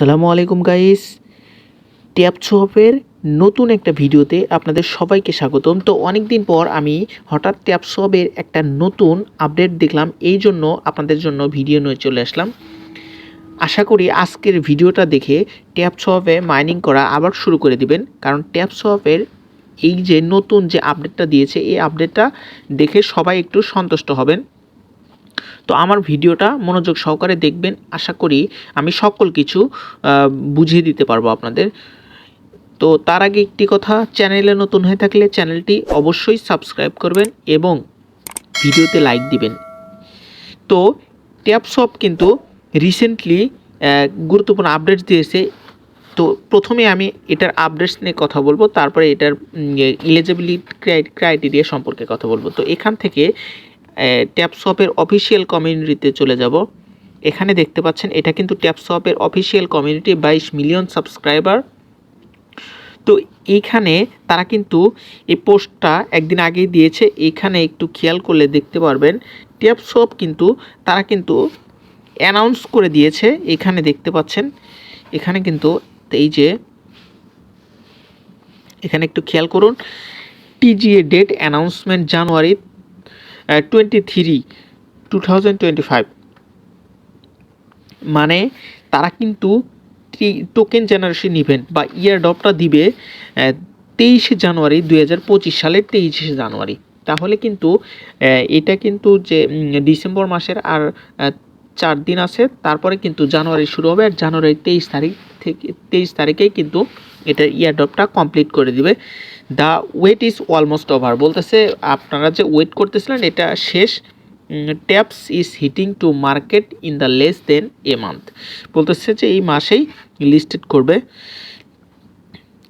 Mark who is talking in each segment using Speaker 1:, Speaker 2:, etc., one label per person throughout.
Speaker 1: আসসালামু আলাইকুম guys tap শপের নতুন একটা ভিডিওতে আপনাদের সবাইকে স্বাগতম। তো অনেক দিন পর আমি হঠাৎ ট্যাপ শপের একটা নতুন আপডেট দেখলাম, এই জন্য আপনাদের জন্য ভিডিও নিয়ে চলে আসলাম। আশা করি আজকের ভিডিওটা দেখে ট্যাপ শপে মাইনিং করা আবার শুরু করে দিবেন। কারণ ট্যাপ শপের এই যে নতুন যে আপডেটটা দিয়েছে, এই আপডেটটা দেখে সবাই একটু সন্তুষ্ট হবেন। তো আমার ভিডিওটা মনোযোগ সহকারে দেখবেন। আশা করি আমি সকল কিছু বুঝিয়ে দিতে পারব আপনাদের। তো তার আগে একটি কথা, চ্যানেলে নতুন হয়ে থাকলে চ্যানেলটি অবশ্যই সাবস্ক্রাইব করবেন এবং ভিডিওতে লাইক দিবেন। তো ট্যাপসপ কিন্তু রিসেন্টলি গুরুত্বপূর্ণ আপডেটস দিয়েছে। তো প্রথমে আমি এটার আপডেটস নিয়ে কথা বলব, তারপরে এটার ইলিজিবিলিটি ক্রাইটেরিয়া সম্পর্কে কথা বলব। তো এখান থেকে ট্যাপসপের অফিসিয়াল কমিউনিটিতে চলে যাব। এখানে দেখতে পাচ্ছেন, এটা কিন্তু ট্যাপসপের অফিসিয়াল কমিউনিটি বাইশ মিলিয়ন সাবস্ক্রাইবার তো এইখানে তারা কিন্তু এই পোস্টটা একদিন আগেই দিয়েছে, এখানে একটু খেয়াল করলে দেখতে পারবেন ট্যাপসপ কিন্তু, তারা কিন্তু অ্যানাউন্স করে দিয়েছে, এখানে দেখতে পাচ্ছেন, এখানে কিন্তু এই যে, এখানে একটু খেয়াল করুন TGA date announcement January twenty three two thousand twenty five মানে তারা কিন্তু টোকেন জেনারেশন ইভেন্ট বা ইয়ার ডপটা দিবে তেইশে জানুয়ারি দুই হাজার পঁচিশ সালের তেইশে জানুয়ারি। তাহলে কিন্তু এটা কিন্তু যে ডিসেম্বর মাসের আর চার দিন আছে। তারপরে কিন্তু জানুয়ারি শুরু হবে আর জানুয়ারি তেইশ তারিখ থেকে, তেইশ তারিখেই কিন্তু এটার ইয়ার ডপটা কমপ্লিট করে দিবে। The wait is almost over বলতেছে, আপনারা যে ওয়েট করতেছিলেন, এটা শেষ। Taps is hitting to market in the less than a month বলতেছে যে এই মাসেই লিস্টেড করবে।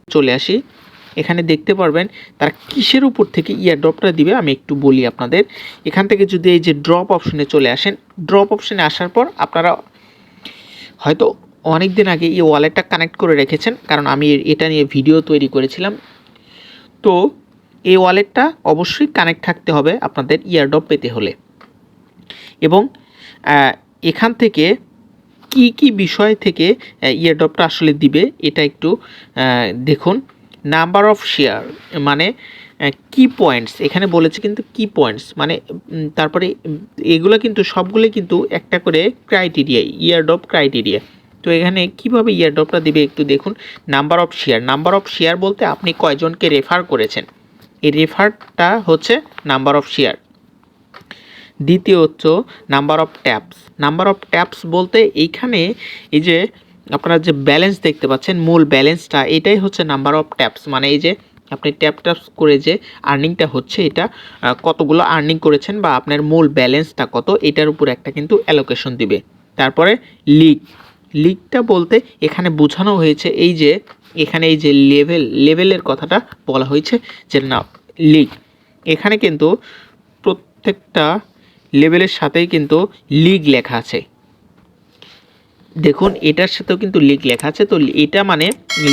Speaker 1: চলে আসি। এখানে দেখতে পারবেন, তারা কিসের উপর থেকে ইয়ার ড্রপটা দিবে, আমি একটু বলি আপনাদের। এখান থেকে যদি এই যে ড্রপ অপশনে চলে আসেন ড্রপ অপশনে আসার পর আপনারা হয়তো অনেক দিন আগে এই ওয়ালেটটা কানেক্ট করে রেখেছেন, কারণ আমি এটা নিয়ে ভিডিও তৈরি করেছিলাম। তো এই ওয়ালেটটা অবশ্যই কানেক্ট থাকতে হবে আপনাদের ইয়ারড্রপ পেতে হলে। এবং এখান থেকে কি কি বিষয় থেকে ইয়ারড্রপটা আসলে দিবে, এটা একটু দেখুন। নাম্বার অফ শেয়ার মানে কি পয়েন্টস এখানে বলেছে কিন্তু কি পয়েন্টস মানে তারপরে, এগুলো কিন্তু সবগুলো কিন্তু একটা করে ক্রাইটেরিয়া ইয়ারড্রপ ক্রাইটেরিয়া তো এখানে কীভাবে ইয়ারড্রপটা দিবে একটু দেখুন। Number of share number of share বলতে আপনি কয়জনকে রেফার করেছেন? এই রেফারটা হচ্ছে নাম্বার অফ শেয়ার দ্বিতীয় হচ্ছে number of Taps number of Taps বলতে এইখানে এই যে আপনারা যে ব্যালেন্স দেখতে পাচ্ছেন, মূল ব্যালেন্সটা এটাই হচ্ছে নাম্বার অফ ট্যাপস মানে এই যে আপনি ট্যাপ ট্যাপস করে যে আর্নিংটা হচ্ছে, এটা কতগুলো আর্নিং করেছেন বা আপনার মূল ব্যালেন্সটা কত, এটার উপর একটা কিন্তু অ্যালোকেশন দিবে। তারপরে লিগ লিগটা বলতে এখানে বোঝানো হয়েছে এই যে, এখানে এই যে লেভেল, লেভেলের কথাটা বলা হয়েছে যে না লিগ এখানে কিন্তু প্রত্যেকটা লেভেলের সাথেই কিন্তু লিগ লেখা আছে। দেখুন, এটার সাথেও কিন্তু লিগ লেখা আছে। তো এটা মানে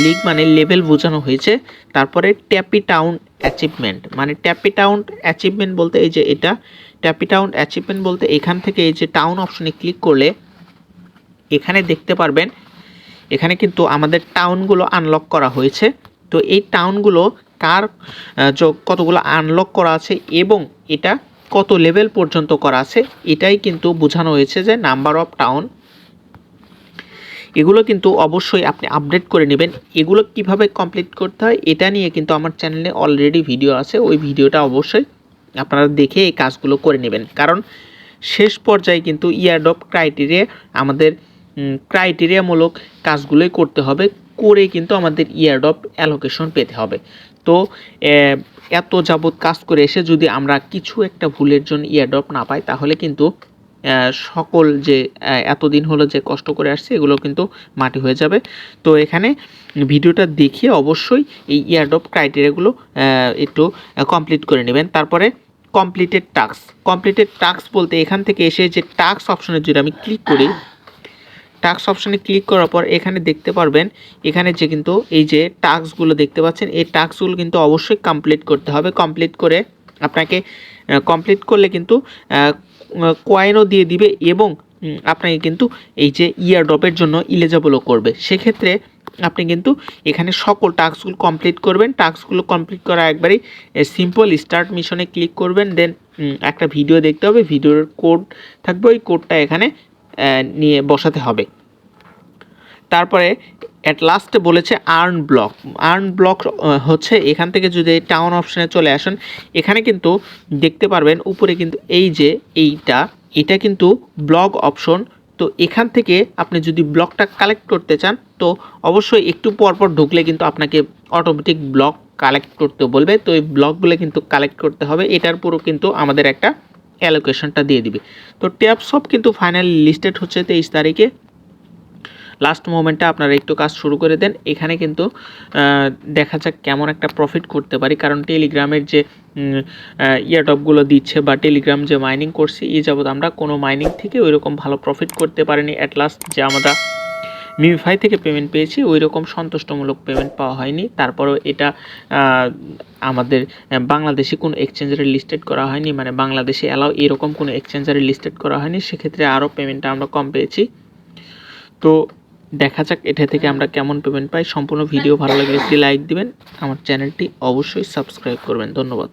Speaker 1: লিগ মানে লেভেল বোঝানো হয়েছে। তারপরে ট্যাপি টাউন অ্যাচিভমেন্ট। মানে ট্যাপি টাউন অ্যাচিভমেন্ট বলতে এই যে এটা, ট্যাপি টাউন অ্যাচিভমেন্ট বলতে এখান থেকে এই যে টাউন অপশনে ক্লিক করলে এখানে দেখতে পারবেন, এখানে কিন্তু আমাদের টাউনগুলো আনলক করা হয়েছে। তো এই টাউনগুলো কার কতগুলো আনলক করা আছে এবং এটা কত লেভেল পর্যন্ত করা আছে, এটাই কিন্তু বোঝানো হয়েছে যে নাম্বার অফ টাউন এগুলো কিন্তু অবশ্যই আপনি আপডেট করে নেবেন। এগুলো কীভাবে কমপ্লিট করতে হয়, এটা নিয়ে কিন্তু আমার চ্যানেলে অলরেডি ভিডিও আছে। ওই ভিডিওটা অবশ্যই আপনারা দেখে এই কাজগুলো করে নেবেন। কারণ শেষ পর্যায়ে কিন্তু ইয়ারডপ ক্রাইটেরিয়া আমাদের ক্রাইটেরিয়ামূলক কাজগুলোই করতে হবে, করে কিন্তু আমাদের ইয়ারডপ অ্যালোকেশন পেতে হবে। তো এত যাবৎ কাজ করে এসে যদি আমরা কিছু একটা ভুলের জন্য ইয়ারডপ না পাই, তাহলে কিন্তু সকল যে এতদিন হলো যে কষ্ট করে আসছে, এগুলো কিন্তু মাটি হয়ে যাবে। তো এখানে ভিডিওটা দেখিয়ে অবশ্যই এই ইয়ারডপ ক্রাইটেরিয়াগুলো একটু কমপ্লিট করে নেবেন। তারপরে কমপ্লিটেড টাস্ক কমপ্লিটেড টাস্ক বলতে এখান থেকে এসে যে টাস্ক অপশনে যদি আমি ক্লিক করি টাস্ক অপশানে ক্লিক করার পর এখানে দেখতে পারবেন, এখানে যে কিন্তু এই যে টাস্কগুলো দেখতে পাচ্ছেন, এই টাস্কগুলো কিন্তু অবশ্যই কমপ্লিট করতে হবে। কমপ্লিট করে আপনাকে কমপ্লিট করলে কিন্তু কয়েনও দিয়ে দিবে এবং আপনাকে কিন্তু এই যে ইয়ার ড্রপের জন্য ইলিজিবলও করবে। সেক্ষেত্রে আপনি কিন্তু এখানে সকল টাস্কগুলো কমপ্লিট করবেন। টাস্কগুলো কমপ্লিট করা একবারেই সিম্পল স্টার্ট মিশনে ক্লিক করবেন। দেন একটা ভিডিও দেখতে হবে। ভিডিওর কোড থাকবে। ওই কোডটা এখানে নিয়ে বসাতে হবে। তারপরে অ্যাট লাস্টে বলেছে আর্ন ব্লক আর্ন ব্লক হচ্ছে এখান থেকে যদি টাউন অপশানে চলে আসেন, এখানে কিন্তু দেখতে পারবেন উপরে কিন্তু এই যে এইটা, এটা কিন্তু ব্লগ অপশন তো এখান থেকে আপনি যদি ব্লকটা কালেক্ট করতে চান, তো অবশ্যই একটু পর পর ঢুকলে কিন্তু আপনাকে অটোমেটিক ব্লক কালেক্ট করতে বলবে। তো এই ব্লকগুলো কিন্তু কালেক্ট করতে হবে। এটার পুরো কিন্তু আমাদের একটা অ্যালোকেশনটা দিয়ে দিবে। তো ট্যাব সব কিন্তু ফাইনালি লিস্টেড হচ্ছে তেইশ তারিখে। লাস্ট মোমেন্টে আপনারা একটু কাজ শুরু করে দেন। এখানে কিন্তু দেখা যাক কেমন একটা প্রফিট করতে পারি। কারণ টেলিগ্রামের যে ইয়ারটপগুলো দিচ্ছে বা টেলিগ্রাম যে মাইনিং করছি এই যাবৎ আমরা কোনো মাইনিং থেকে ওইরকম ভালো প্রফিট করতে পারিনি। অ্যাট লাস্ট যে আমরা মিমিফাই থেকে পেমেন্ট পেয়েছি ওই রকম সন্তুষ্টমূলক পেমেন্ট পাওয়া হয়নি। তারপরেও এটা আমাদের বাংলাদেশে কোনো এক্সচেঞ্জারে লিস্টেড করা হয়নি মানে বাংলাদেশে অ্যালাও এরকম কোনো এক্সচেঞ্জারে লিস্টেড করা হয়নি, সেক্ষেত্রে আরও পেমেন্টটা আমরা কম পেয়েছি। তো দেখা যাক এটা থেকে আমরা কেমন পেমেন্ট পাই। সম্পূর্ণ ভিডিও ভালো লাগলে একটি লাইক দিবেন। আমার চ্যানেলটি অবশ্যই সাবস্ক্রাইব করবেন। ধন্যবাদ।